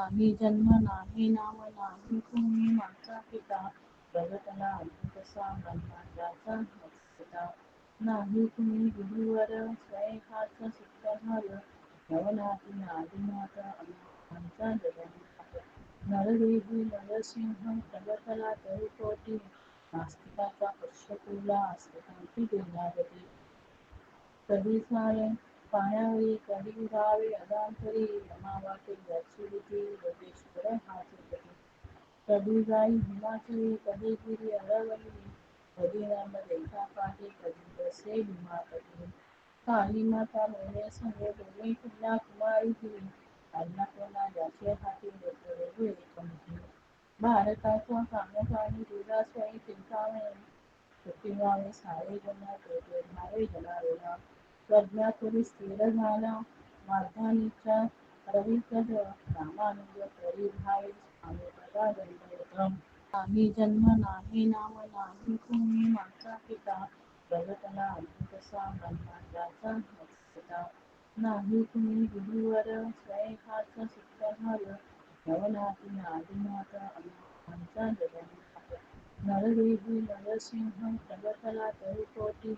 नाही जन्म नाही नाव नाही तुम्ही माझा पिता प्रगटला अद्भुत ब्रह्मांडाचा मस्तिका नाही तुम्ही गुरुवर स्वयंहाच सूत्रधार नवनाथी आदिनाथ अनंतांचा जगन्नाथ नरदेही नरसिंह प्रगटला तरुकोटी नास्तिकाचा पश्यकुला आस्तिकांची देण्यागती कधी सारे पाण्यावरी कधी उरावे अदांतरी रमावाटे रीती योगेश्वर कधी जाई हिमाचली कधी गिरी अरवली कधी राम रेखा पाठी कधी बसे भीमापती काली माता मोने संग दोन्ही कुल्या कुमारी दिली अन्नपूर्णा ज्याचे हाती वेगळे पंथी भारताच्या कामकाणी दुधा स्वयं चिंतामणी पृथ्वीवावे सारे जन तेथे भावे जनावेला प्रज्ञापुरी स्थिर झाला मार्धानीच्या रविकद रामानुज तरी भावे स्वामी पदा दंडोतम नाही जन्म नाही नाम नाही तुम्ही माझा पिता प्रगटला अद्भुत ब्रह्मांडाचा मस्तिका नाही तुम्ही गुरुवर स्वयंहाच सूत्रधार नवनाथी आदिनाथ अनंतांचा जगन्नाथ। नरदेही नरसिंह, प्रगटला, तरुकोटी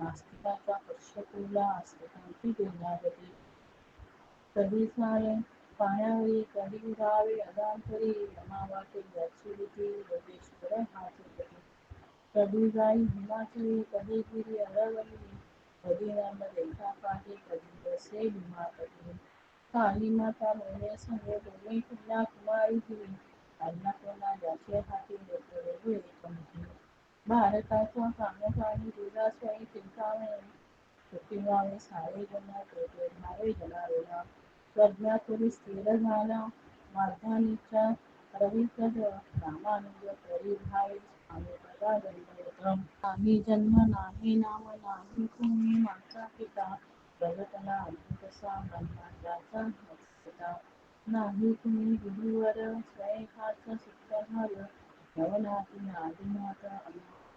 नास्तिकाचा पश्यकुला आस्तिकांची देण्यागती कधी सारे पाण्यावरी कधी उरावे अदांतरी रमावाटे याची रीती योगेश्वर हाची कधी जाई हिमाचली कधी गिरी अरवली कधी राम रेखा पाठी कधी बसे भीमापती काली माता मोने संग दोन्ही कुल्या कुमारी अन्नपूर्णा ज्याचे हाती वेगळे पंथी भारताच्या कामकाणी दुधा स्वयं चिंतामणी पृथ्वीवावे सारे जन तेथे भावे जनावेला प्रज्ञापुरी स्थिर झाला मार्धानीच्या रविकद रामानुज तरी भावे स्वामी पदा दंडोतम नाही जन्म नाही नाम नाही तुम्ही माझा पिता प्रगटला अद्भुत ब्रह्मांडाचा मस्तिका नाही तुम्ही गुरुवर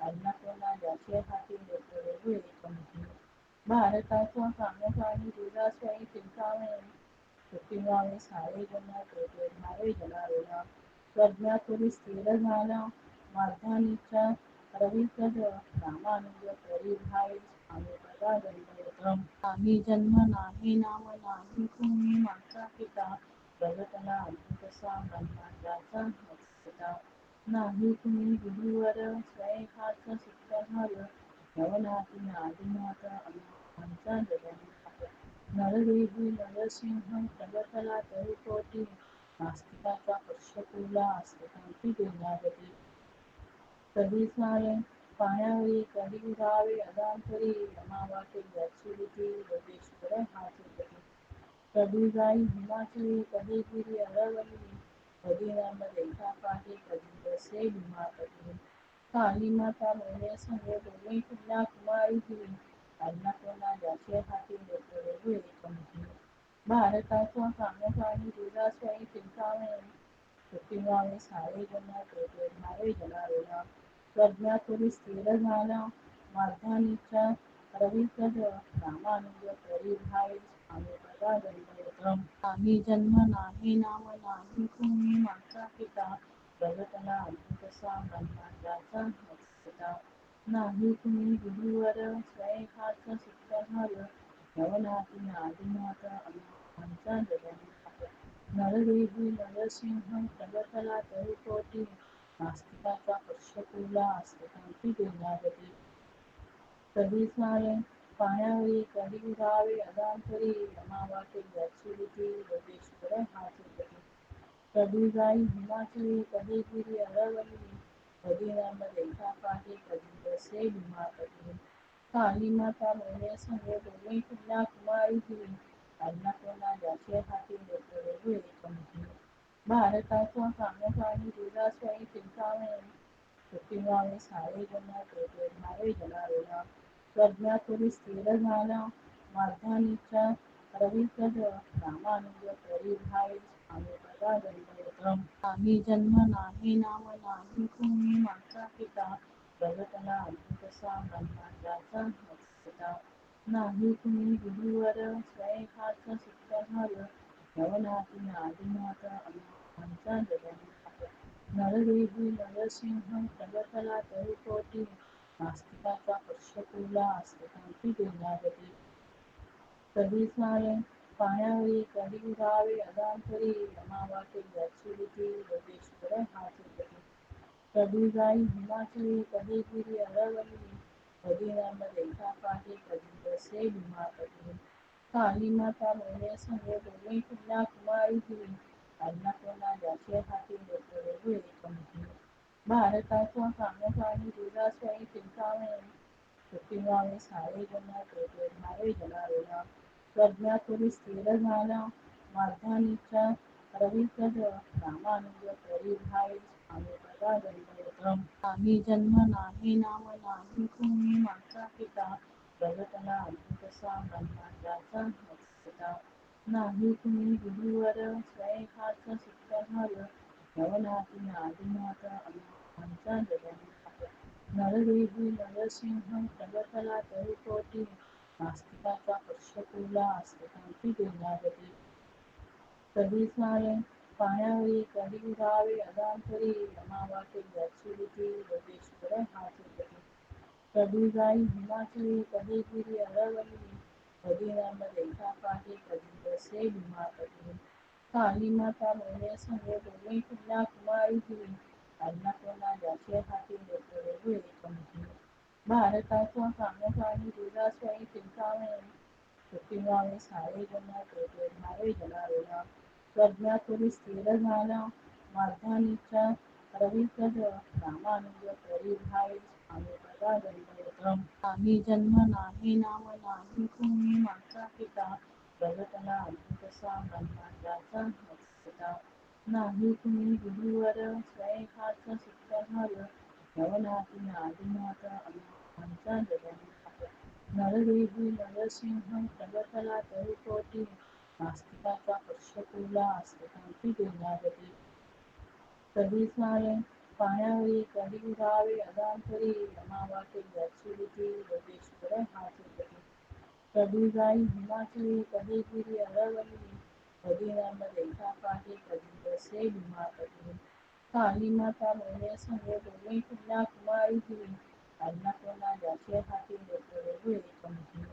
हाती वेगळे पंथी भारताच्या कामकाणी दुधा स्वयं चिंतामणी पृथ्वीवावे सारे जन तेथे भावे जनावेला प्रज्ञापुरी स्थिर झाला मार्धानीच्या रविकद रामानुज तरी भावे स्वामी पदा दंडोतम नाही जन्म नाही नाम नाही तुम्ही माझा पिता प्रगटला अद्भुत ब्रह्मांडाचा मस्तिका नाही तुम्ही गुरुवर स्वयंहाच सूत्रधार नवनाथी आदिनाथ अनंतांचा जगन्नाथ नरदेही नरसिंह प्रगटला तरुकोटी नास्तिकाचा पश्यकुला आस्तिकांची देण्यागती कधी सारे पाण्यावरी कधी उरावे अदांतरी रमावाटे रीती योगेश्वर गती कधी जाई हिमाचली कधी गिरी अरवली कधी रेखा पाठी कधी बसे भीमापती काली माता मोने संग दोन्ही कुल्या कुमारी दिली अन्नपूर्णा ज्याचे हाती वेगळे पंथी भारताच्या कामकाणी दुधा स्वयं चिंतामणी पृथ्वीवावे सारे जन तेथे भावे जनावेला प्रज्ञापुरी स्थिर झाला मार्धानीच्या रविकद रामानुज तरी भावे स्वामी पदा दंडोतम नाही जन्म नाही नाम नाही तुम्ही माझा पिता प्रगटला अद्भुत ब्रह्मांडाचा मस्तिका नाही तुम्ही गुरुवर स्वयंहाच सूत्रधार नवनाथी आदिनाथ अनंतांचा जगन्नाथ। नरदेही नरसिंह, प्रगटला तरुकोटी नास्तिकाचा पश्यकुला आस्तिकांची देण्यागती कधी सारे पाण्यावरी कधी उरावे अदांतरी रमावाटे याची रीती योगेश्वर कधी जाई हिमाचली कधी गिरी अरवली कधी राम रेखा पाठी कधी बसे भीमापती काली माता मोने संग दोन्ही कुल्या कुमारी दिली अन्नपूर्णा ज्याचे हाती वेगळे पंथी भारताचा कानपाणी दुधास्वाई चिंतामणी पृथ्वीवावे सारे जन धावे जनावेला प्रज्ञापुरी स्थिर झाला माध्यानीच्या रविकद रामानुज भावे स्वामी पदा दंडवतम नाही जन्म नाही, नाम नाही, तुम्ही माझा पिता प्रगटला अद्भुत सा ब्रह्मांडाचा पिता नाही, तुम्ही गुरुवर स्वयंहाच सुख झालं नवनाथी आदिनाथ अनुभवांचा जगन्नाथ। नरदेवी, नरसिंह प्रगटला तरुकोटी नास्तिकाचा पश्यकुला आस्तिकांची देण्यागती कधी सारे पाण्यावरी कधी उरावे अदांतरी रमावाटे याची योगेश्वर हाती कधी जाई हिमाचली कधी गिरी अरवली कधी नर्म देखा पाठी कधी बसे भीमापती काली माता मोने संग दोन्ही पुण्या कुमारी अन्नपूर्णा ज्याचे हाती हुए पंथी भारताचा कानपाणी दुधास्वाई चिंतामणी पृथ्वीवावे सारे जन तेथे धावे जनावेला प्रज्ञापुरी स्थिर झाला माध्यानीच्या रविकद रामानुज करी भावे स्वामी पदा दंडवतम नाही जन्म नाही नाम नाही तुम्ही माझा पिता प्रगटला अद्भुत सा ब्रह्मांडाचा पिता नाही तुम्ही गुरुवर अनुभवांचा जगन्नाथ नरदेवी नरसिंह प्रगटला तरुकोटी नास्तिकाचा पश्यकुला आस्तिकांची देण्यागती कधी सारे पाण्यावरी कधी उरावे अदांतरी रमावाटे रीती योगेश्वर अरवली पाठी कधी बसे भीमापती काली माता मोने संग दोन्ही पुण्या कुमारी दिली अन्नपूर्णा ज्याचे हाती लेकरे हुए पंथी भारताचा कानपाणी दुधास्वाई चिंतामणी पृथ्वीवावे सारे जन तेथे धावे जनावेला प्रज्ञापुरी स्थिर झाला माध्यानीच्या रविकद रामानुज करी भावे स्वामी पदा दंडवतम नाही जन्म नाही नाम नाही तुम्ही माझा पिता प्रगटला अद्भुत सा ब्रह्मांडाचा पिता नाही तुम्ही गुरुवर स्वयंहाच सुख झालं नवनाथी आदिनाथ अनुभवांचा जगन्नाथ नरदेवी नरसिंह प्रगटला तरुकोटी नास्तिकाचा पश्यकुला आस्तिकांची देण्यागती कधी सारे पाण्यावरी कधी उरावे अदांतरी रमावाटे याची रीती योगेश्वर हाती गती कधी हिमाचली कधी गिरी अरवली कधी नर्म देखा पाठी कधी बसे भीमापती काली माता मोने संग दोन्ही पुण्या कुमारी दिली अन्नपूर्णा ज्याचे हाती लेकरे हुए पंथी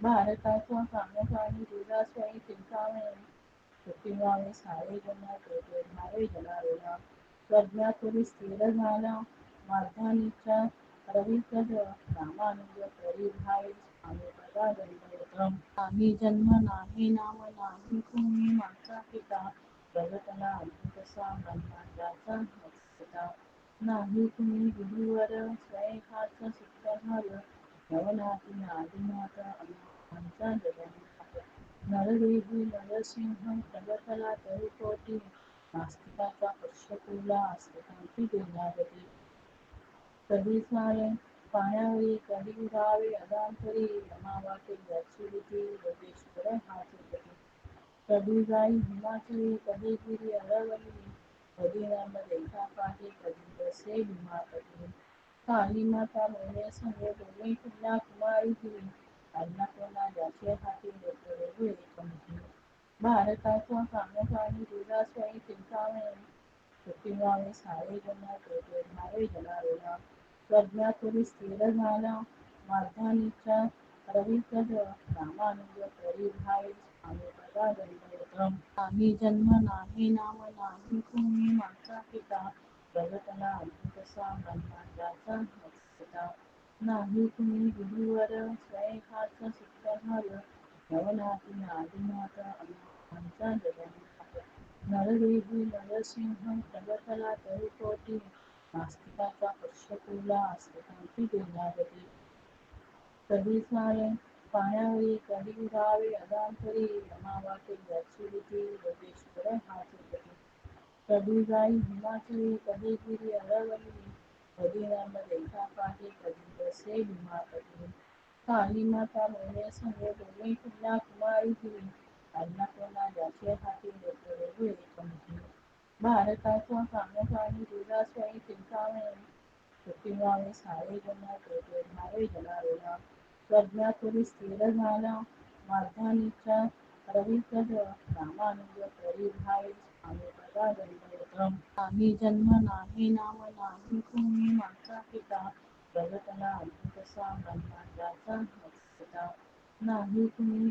भारताचा कानपाणी दुधास्वाई चिंतामणी पृथ्वीवावे सारे जन तेथे धावे जनावेला प्रज्ञापुरी स्थिर झाला माध्यानीच्या रविकद रामानुज करी नाही जन्म नाही नाम नाही तुम्ही माझा पिता प्रगटला अद्भुत सा ब्रह्मांडाचा पिता नाही तुम्ही गुरुवर स्वयंहाच सुख नवनाथी आदिनाथ अनुभवांचा जगन्नाथ। नरदेवी नरसिंह, प्रगटला तरुकोटी नास्तिकाचा पश्यकुला आस्तिकांची देण्यागती कधी सारे उरावे अदांतरी रमावाटे याची रीती योगेश्वर हाती गती कधी जाई हिमाचली कधी गिरी अरवली पाठी कधी बसे भीमापती काली माता मोने संग दोन्ही पुण्या कुमारी दिली अन्नपूर्णा हाती लेकरे हुए पंथी भारताचा कानपाणी दुधास्वाई चिंतामणी पृथ्वीवावे सारे जन तेथे धावे जनावेला प्रज्ञापुरी स्थिर झाला माध्यानीच्या रविकद रामानुज करी स्वामी पदा दंडवतम नाही जन्म नाही, नाम नाही, तुम्ही माझा पिता प्रगटला अद्भुत सा ब्रह्मांडाचा पिता नाही, तुम्ही गुरुवर स्वयंहाच सुख नवनाथी आदिनाथ अनुभवांचा जगन्नाथ नरदेवी नरसिंह प्रगटला तरुकोटी नास्तिकाचा पश्यकुला आस्तिकांची देण्यागती कधी सारे पाण्यावरी कधी उरावे अदांतरी रमावाटे याची योगेश्वर हाती कधी जाई हिमाचली कधी गिरी अरवली कधी राम रेखा पाठी कधी बसे भीमापती काली माता मोरे संगे गोवी कुल्या कुमारी अन्नपूर्णा ज्याचे हाती लेकरे हुए पंथी भारताच्या कानपाणी दुधास्वाई चिंतामणी पृथ्वीवावे सारे जन तेथे धावे जनावेला प्रज्ञापुरी स्थिर झाला माध्यानीच्या रविकद रामानुज करी भावे स्वामी पदा दंडवतम नाही जन्म नाही नाम नाही तुम्ही माझा पिता प्रगट ना अद्भुत सा ब्रह्मांडाचा पिता नाही तुम्ही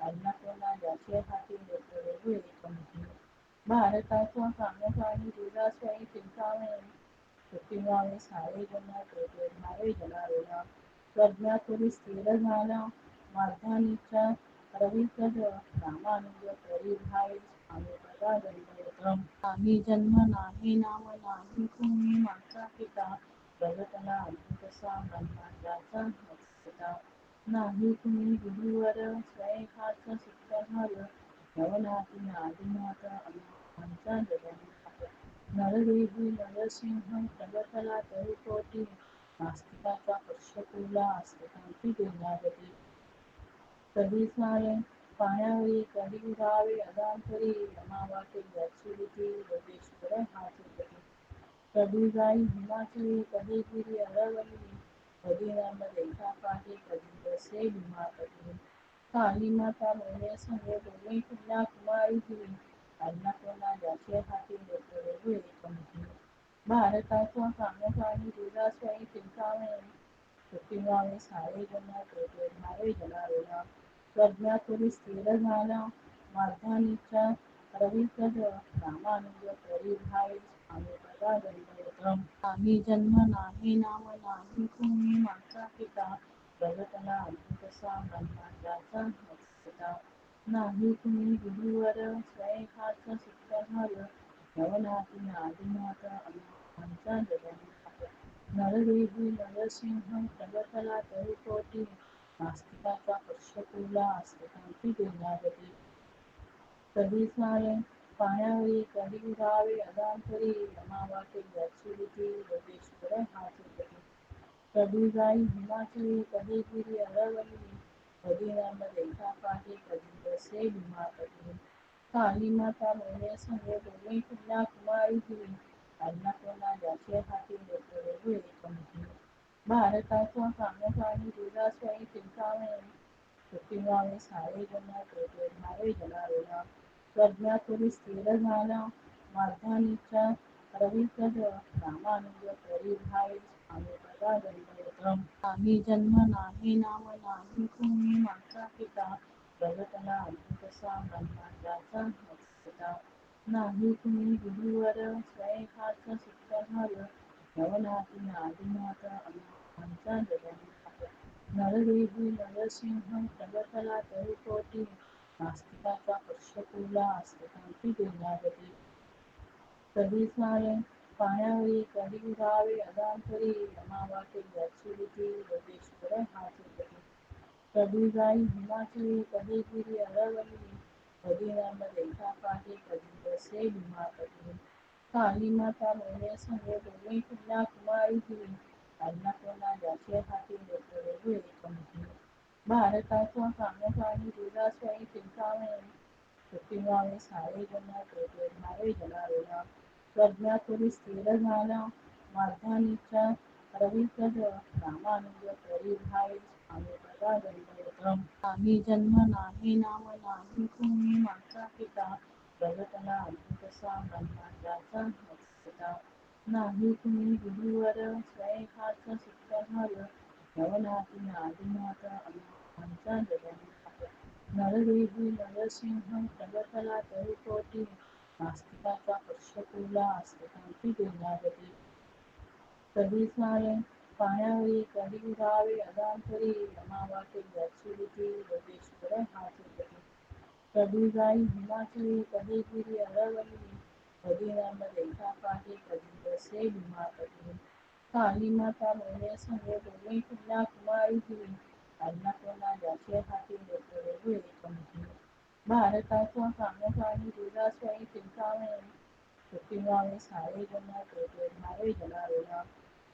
अन्नपूर्णा ज्याचे हाती लेकरे हुए पंथी भारताच्या कानपाणी दुधास्वाई चिंतामणी पृथ्वीवावे सारे जन तेथे धावे जनावेला प्रज्ञापुरी स्थिर झाला माध्यानीच्या रविकद रामानुज करी भावे स्वामी पदा दंडवतम नाही जन्म नाही, नाम नाही, तुम्ही माझा पिता प्रगट ना अद्भुत सा ब्रह्मांडाचा पिता नाही तुम्ही गुरुवर स्वय हात सुट्ट झालं नवनाथी आदिनाथ अनुभवांचा जगन्नाथ। नरदेवी नरसिंह प्रगटला तरुकोटी नास्तिकाचा पश्यकुला आस्तिकांची देण्यागती कधी सारे पाण्यावरी कधी उरावे अदांतरी। रमावाटे रीती योगेश्वर हाती कधी जाई हिमाचली कधी गिरी अरवली। कधी राम रेखा पाठी कधी बसे भीमापती काली माता मोरे संगे गोवी कुल्या कुमारी गिरी अन्नपूर्णा ज्याचे हाती लेकरे हुए पंथी भारताच्या कानपाणी दुधास्वाई चिंतामणी पृथ्वीवावे सारे जन तेथे धावे जनावेला प्रज्ञापुरी स्थिर झाला माध्यानीच्या रविकद रामानुज करी भावे स्वामी दंडवतम नाही जन्म नाही नाम नाही तुम्ही माझा पिता प्रगट ना अद्भुत सा ब्रह्मांडाचा पिता नाही तुम्ही गुरुवर स्वय हात सुट्ट झालं नवनाथी आदिनाथ अनुभवांचा जगन्नाथ। नरदेवी नरसिंह, प्रगटला तरुकोटी नास्तिकाचा पश्यकुला आस्तिकांची देण्यागती कधी सारे कधी उरावे अदांतरी रमावाटे रीती योगेश्वर कधी जाई हिमाचली कधी गिरी अरवली कधी राम रेखा पाठी कधी बसे भीमापती काली माता मोरे संगे गोवी कुल्या कुमारी गिरी अन्नपूर्णा ज्याचे हाती लेकरे हुए पंथी भारताच्या कानपाणी दुधास्वाई चिंतामणी पृथ्वीवावे सारे जन तेथे धावे जनावेला प्रज्ञापुरी स्थिर झाला माध्यानीच्या रविकद रामानुज करी भावे स्वामी पदा दंडवतम नाही जन्म नाही, नाम नाही, तुम्ही माझा पिता प्रगट ना अद्भुत सा ब्रह्मांडाचा पिता नाही, तुम्ही गुरुवर स्वय हात सुट्ट झालं नवनाथी आदिनाथ अनुभवांचा जगन्नाथ नरदेवी, नरसिंह प्रगटला तरुकोटी नास्तिकाचा पश्यकुला आस्तिकांची देण्यागती कधी सारे पाण्यावरी कधी उरावे अदांतरी रमावाटे याची रीती योगेश्वर कधी जाई हिमाचली कधी गिरी अरवली कधी राम रेखा पाठी कधी बसे भीमापती काली माता मोरे संगे गोवी कुल्या कुमारी गिरी अन्नपूर्णा ज्याचे हाती लेकरे हुए पंथी भारताच्या कानपाणी दुधास्वाई चिंतामणी पृथ्वीवावे सारे जन तेथे धावे जनावेला प्रज्ञापुरी स्थिर झाला माध्यानीच्या रविकद रामानुज करी भावे स्वामी पदा दंडवतम नाही जन्म नाही नाम नाही तुम्ही माझा पिता प्रगट ना अद्भुत सा अनुभवांचा जगन्नाथ नरदेवी नरसिंह प्रगतला तरुकोटी नास्तिकाचा पक्षकुला आस्तिकांची देण्यागती कधी सारे पाण्यावरी कधी उरावे अदांतरी रमावाटे याची रीती योगेश्वर हाती कधी जाई हिमाचली कधी गिरी अरवली कधी नर्म देखा पाठी कधी बसे भीमापती काली माता मोने संग दोन्ही कन्या कुमारी दिली अन्नपूर्णा ज्याचे हाती लेकरे हुए पंथी भारताच्या कामकानी दुर्गा स्वयं चिंतामणी पृथ्वीवावे सारे जन तेथे भावे जनावेला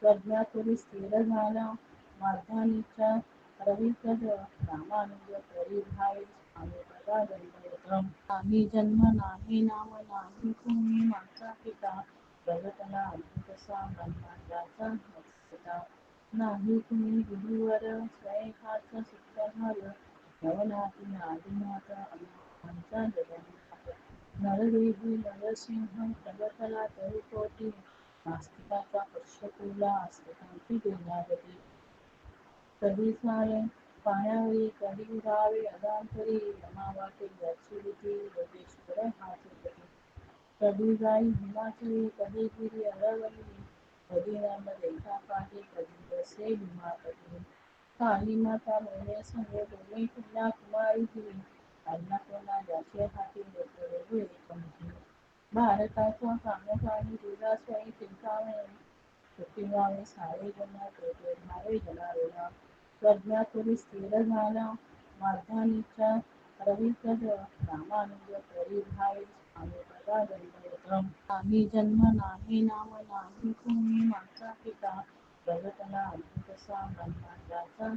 प्रज्ञापुरी स्थिर झाला माध्यानीच्या रविकद रामानुज परी भावे स्वामी पदा दंडवतम नाही जन्म नाही नाम नाही तुम्ही माझा पिता प्रगटला अद्भुतसा ब्रह्मांडाचा पिता नाही तुम्ही गुरुवर स्वयंहाच सुख झालं नवनाथी आदिनाथ अम्मांचा जगन्नाथ नरदेवी नरसिंह प्रगतला तरुकोटी नास्तिकाचा पक्षकुला आस्तिकांची देण्यागती कधी सारे पाण्यावरी कधी उरावे अदांतरी रमावाटे रीती योगेश्वर हाती कधी जाई हिमाचली कधी गिरी अरवली कधी नर्म देखा पाठी कधी बसे भीमापती काली माता मोने संग दोन्ही कन्या कुमारी दिली अन्नपूर्णा ज्याचे हाती लेकरे हुए पंथी भारताच्या कामकानी दुर्गा स्वयं चिंतामणी पृथ्वीवावे सारे जन तेथे भावे जनावेला प्रज्ञापुरी स्थिर झाला माध्यानीच्या रविकद रामानुज परी नाही जन्म नाही नाम नाही तुम्ही माझा पिता प्रगटला अद्भुतसा ब्रह्मांडाचा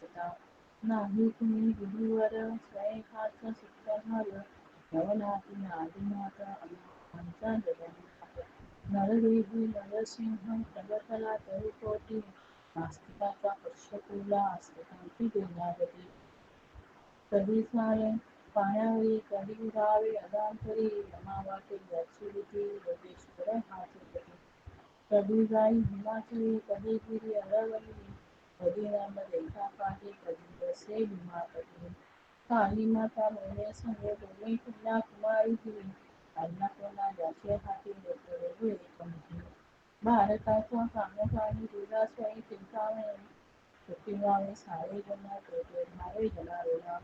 पिता नाही तुम्ही गुरुवर स्वयंहाच सुख नवनाथी आदिनाथ अम्मांचा जगन्नाथ नरदेवी नरसिंह प्रगतला तरुकोटी नास्तिकाचा पक्षकुला आस्तिकांची देण्यागती कधी सारे उरावे अदांतरी रमावाटे याची रीती योगेश्वर हाती कधी जाई हिमाचली कधी गिरी अरवली पाठी कधी बसे भीमापती काली माता मोने संग दोन्ही कन्या कुमारी दिली अन्नपूर्णा ज्याचे हाती लेकरे हुए पंथी भारताच्या कामकानी दुर्गा स्वयं चिंतामणी पृथ्वीवावे सारे जन तेथे भावे जनावेला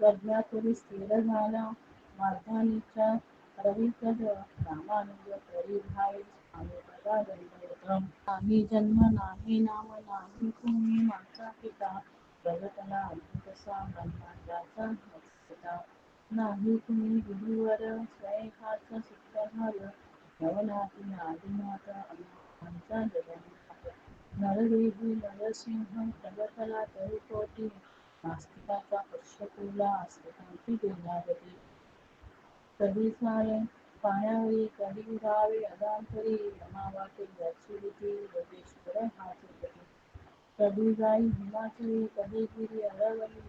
प्रज्ञापुरी स्थिर झाला माध्यानीच्या रविकद रामानुज परी भावे स्वामी पदा दंडवतम नाही जन्म नाही, नाम नाही, तुम्ही माझा पिता प्रगटला अद्भुतसा, ब्रह्मांडाचा पिता नाही, तुम्ही गुरुवर स्वयंहाच झालं नवनाथी आदिनाथ अम्मांचा जगन्नाथ नरदेवी नरसिंह, प्रगतला, तरुकोटी नास्तिकाचा पक्षकुला आस्तिकांची देण्यागती कधी सारे पाण्यावरी कधी उरावे अदांतरी रमावाटे याची योगेश्वर हाती कधी जाई हिमाचली कधी गिरी अरवली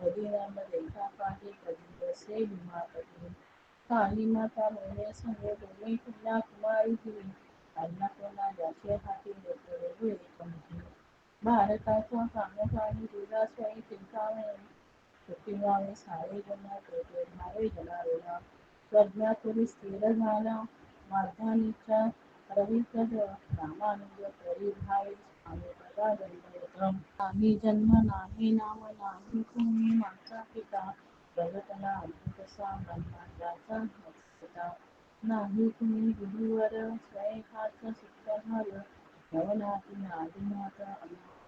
कधी नर्म देखा पाठी कधी बसे भीमापती काली माता मोने संग दोन्ही कन्या कुमारी अन्नपूर्णा ज्याचे हाती लेकरे हुए पंथी भारताच्या कामकानी दुर्गा स्वयं चिंतामणी पृथ्वीवावे सारे जन तेथे भावे जनावेला प्रज्ञापुरी स्थिर झाला माध्यानीच्या रविकद रामानुज परी भावे स्वामी पदा दंडवतम नाही जन्म नाही नाम नाही तुम्ही माझा पिता प्रगटला अद्भुतसा ब्रह्मांडाचा पिता नाही तुम्ही गुरुवर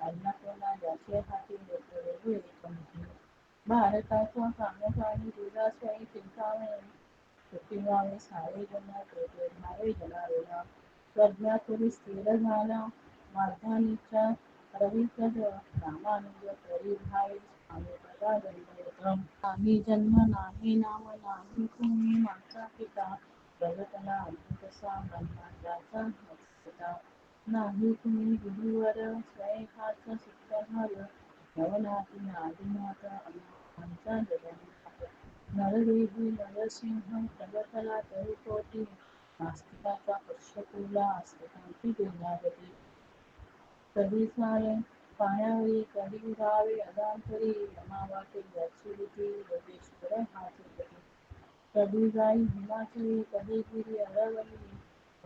अन्नपूर्णा ज्याचे हाती लेकरे हुए पंथी भारताच्या कामकानी दुर्गा स्वयं चिंतामणी पृथ्वीवावे सारे जन तेथे भावे जनावेला प्रज्ञापुरी स्थिर झाला माध्यानीच्या रविकद रामानुज परी भावे स्वामी पदा दंडवतम नाही जन्म नाही, नाम नाही, तुम्ही माझा पिता प्रगटला अद्भुतसा ब्रह्मांडाचा मत्सता नाही तुम्ही गुरुवर स्वय हाच सुख झालं नवनाथी नादिनाथ अनुभवांचा जगन्नाथ नरदेवी नरसिंह प्रगटला तरुकोटी नास्तिकाचा पक्षकुला आस्तिकांची देण्यागती कधी सारे पाण्यावरी कधी उरावे अदांतरी रमावाटे याची योगेश्वर गती कधी जाई हिमाचली कधी गिरी अरवली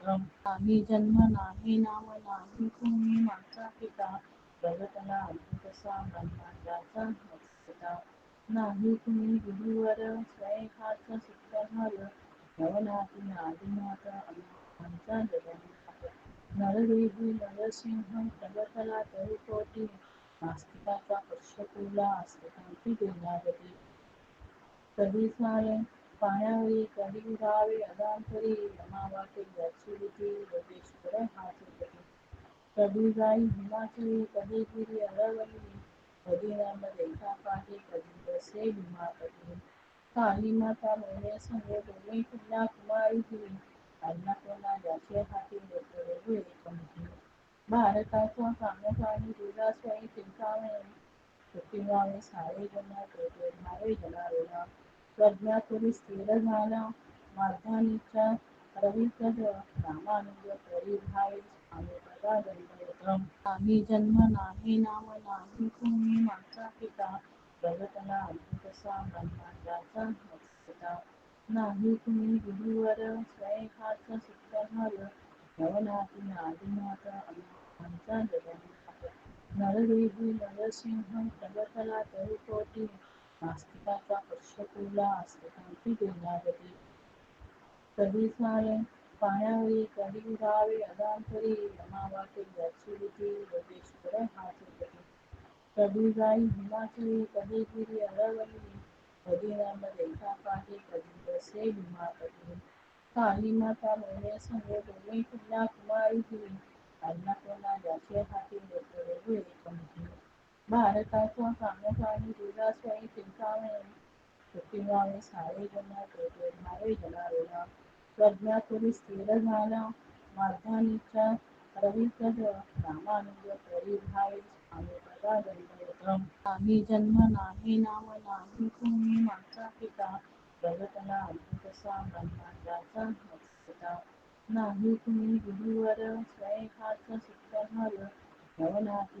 दंडवतम नाही जन्म नाही नाम नाही तुम्ही माझा पिता प्रगटला अद्भुतसा ब्रह्मांडाचा मत्सता नाही तुम्ही गुरुवर स्वय हाच सुख झालं नवनाथी नादिनाथ अनुभवांचा जगन्नाथ। नरदेवी नरसिंह, प्रगटला तरुकोटी, नास्तिकाचा पक्षकुला आस्तिकांची देण्यागती कधी सारे पाण्यावरी कधी उरावे अदांतरी रमावाटे रीती योगेश्वर कधी जाई हिमाचली कधी गिरी अरवली कधी नर्म देखा पाठी कधी बसे भीमापती काली माता मोने संग दोन्ही कुल्या कुमारी दिली अन्नपूर्णा ज्याचे हाती लेकरे हुए पंथी भारताच्या कानकानी दुधा स्वयं चिंतामणी पृथ्वीवावे सारे जन कोटे भावे जनावेला प्रज्ञापुरी स्थिर झाला माध्यानीच्या रविकद रामानुज करी भावे स्वामी पदा दंडवतम नाही जन्म नाही, नाम नाही, तुम्ही माझा पिता प्रगटला अद्भुतसा, ब्रह्मांडाचा मत्सता नाही, तुम्ही गुरुवर स्वय हाच सुख झालं नवनाथी नादिनाथ अनुभवांचा जगन्नाथ नरदेवी नरसिंह प्रगटला तरुकोटी नास्तिकाचा पक्षकुला आस्तिकांची देण्यागती कधी सारे पाण्यावरी कधी उरावे अदांतरी रमावाटे याची रीती योगेश्वर कधी जाई हिमाचली कधी गिरी अरवली कधी नर्म देखा पाठी कधी बसे भीमापती काली माता मोने संग दोन्ही कुल्या कुमारी दिली अन्नपूर्णा ज्याचे हाती लेकरे हुए पंथी भारताच्या कानकानी दुधा स्वयं चिंतामणी पृथ्वीवावे सारे जन कोटे भावे जनावेला प्रज्ञापुरी स्थिर झाला माध्यानीच्या रविकद रामानुज करी भावे स्वामी पदा दंडवतम नाही जन्म नाही नाम नाही तुम्ही माझा पिता प्रगटला अद्भुतसा ब्रह्मांडाचा मत्सता नाही तुम्ही गुरुवर स्वय हाच झालं नवनाथी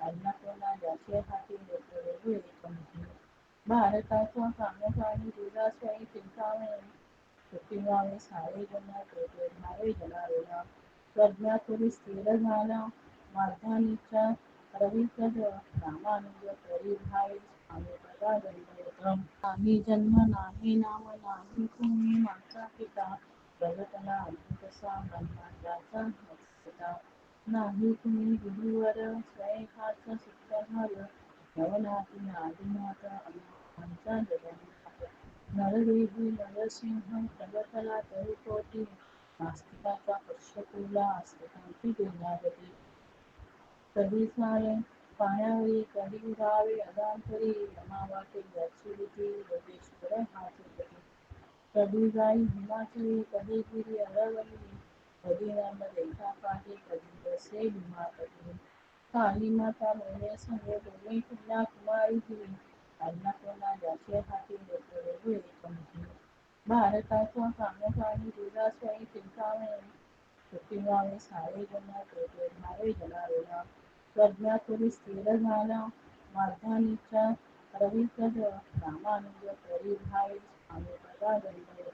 अन्नपूर्णा ज्याचे हाती लेकरे हुए पंथी भारताच्या कानकानी दुधा स्वयं चिंतामणी पृथ्वीवावे सारे जन कोटे भावे जनावेला प्रज्ञापुरी स्थिर झाला माध्यानीच्या रविकद रामानुज करी भावे स्वामी पदा दंडवतम नाही जन्म नाही, नाम नाही, तुम्ही माझा पिता प्रगटला अद्भुतसा ब्रह्मांडाचा मत्सता नाही तुम्ही गुरुवर स्वय हाच सुख झालं नादिनाथ अनुभवांचा जगन्नाथ नरदेवी नरसिंह प्रगटला तरुकोटी नास्तिकाचा पक्षकुला आस्तिकांची देण्यागती कधी सारे पाण्यावरी कधी उरावे अदांतरी रमावाटे याची योगेश्वर गती कधी जाई हिमाचली कधी गिरी अरवली कधी देखा पाठी कधी बसे भीमापती काली माता मोने संग दोन्ही कुल्या कुमारी दिली अन्नपूर्णा ज्याचे हाती लेकरे पंथी भारताचा कानपाणी दुधास्वयी चिंतामणी पृथ्वीवावे सारे जन तेथे धावे जनावेला प्रज्ञापुरी स्थिर झाला माध्यानीच्या रविकद रामानुज करी भावे स्वामी पदा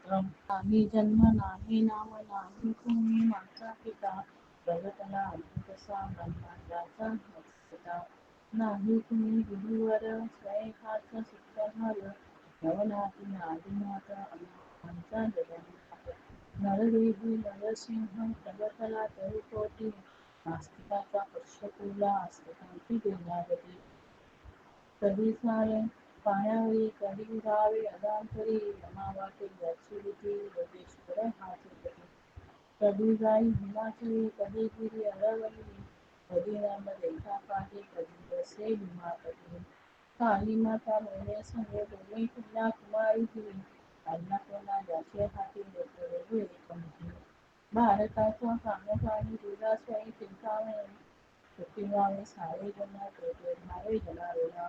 दंडवतम नाही जन्म नाही नाम नाही तुम्ही माझा पिता प्रगटला अद्भुतसा ब्रह्मांडाचा मत्सता नाही तुम्ही गुरुवर स्वयंहाच झालं नवनाथी आदिनाथ अनुभवांचा जगन्नाथ। नरदेवी, नरसिंह प्रगटला तरुकोटी, नास्तिकाचा पक्षकुला आस्तिकांची देण्यागती कधी सारे पाण्यावरी कधी उरावे अदांतरी रमावाटे याची रीती योगेश्वर कधी जाई हिमाचली कधी गिरी अरवली देखा पाठी कधी बसे भीमापती काली माता मोने संगे दोन्ही कुल्या कुमारी दिली अन्नपूर्णा हाती लेकरे हुए पंथी भारताचा कानपाणी दुधास्वयी चिंतामणी पृथ्वीवावे सारे जन तेथे धावे जनावेला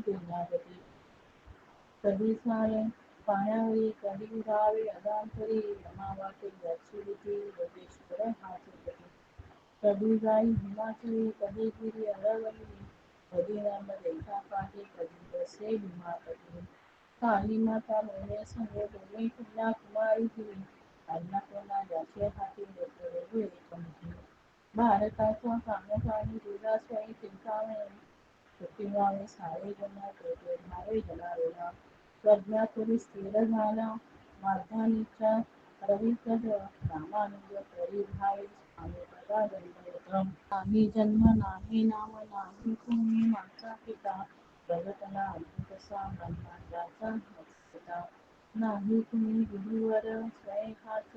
देण्यागती कधी सारे पाण्यावरी कधी उरावे अदांतरी रमावाटे याची योगेश्वर कधी जाई हिमाचली कधी गिरी अरवली कधी नर्म देखा पाठी कधी बसे भीमापती काली माता मोने संगे दोन्ही कुल्या कुमारी अन्नपूर्णा ज्याचे हाती लेकरे हुए पंथी भारताचा कानपाणी दुधास्वयी चिंतामणी पृथ्वीवावे सारे जन तेथे धावे जनावेला प्रज्ञापुरी स्थिर झाला माध्यानीच्या रविकद रामानुज करी भावे स्वामी पदा दंडवतम नाही जन्म नाही नाम नाही तुम्ही माझा पिता प्रगटला अद्भुतसा ब्रह्मांडाचा मत्सता नाही तुम्ही गुरुवर स्वयंहाच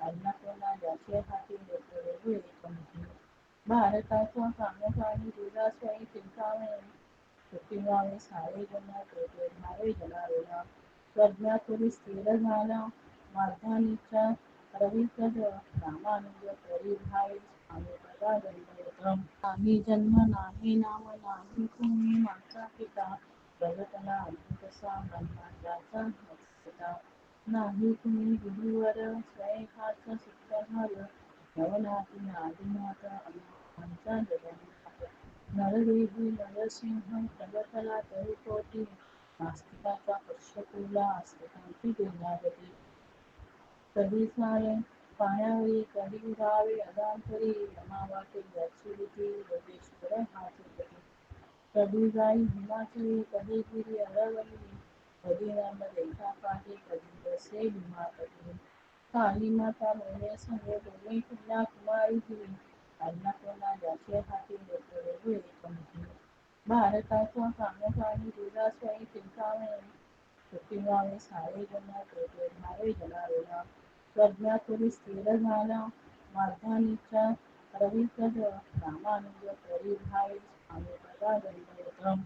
दिली अन्नपूर्णा ज्याचे हाती लेकरे हुए पंथी भारताचा कानपाणी दुधास्वयी चिंतामणी पृथ्वीवावे सारे जन तेथे धावे जनावेला प्रज्ञापुरी स्थिर झाला माध्यानीच्या रविकद रामानुज करी भावे स्वामी पदा दंडवतम नाही जन्म नाही नाम नाही तुम्ही माझा पिता प्रगटला अद्भुतसा ब्रह्मांडाचा मत्सता नाही तुम्ही गुरुवर स्वयंहाच सुख झालं नवनाथी आदिनाथ अनुभवांचा जगन्नाथ। नरदेवी नरसिंह प्रगटला तरुकोटी नास्तिकाचा पक्षकुला आस्तिकांची देण्यागती कधी सारे पाण्यावरी कधी उरावे अदांतरी रमावाटे रीती योगेश्वर हाती कधी जाई हिमाचली कधी गिरी अरवली कधी नर्म देखा पाठी कधी बसे काली माता मोने संगे दोन्ही कुल्या कुमारी दिली अन्नपूर्णा ज्याचे हाती लेकरे हुए पंथी भारताचा कानपाणी दुधास्वयी चिंतामणी पृथ्वीवावे सारे जन तेथे धावे जनावेला प्रज्ञापुरी स्थिर झाला माध्यानीच्या रविकद रामानुज करी भावे स्वामी पदा दंडवतम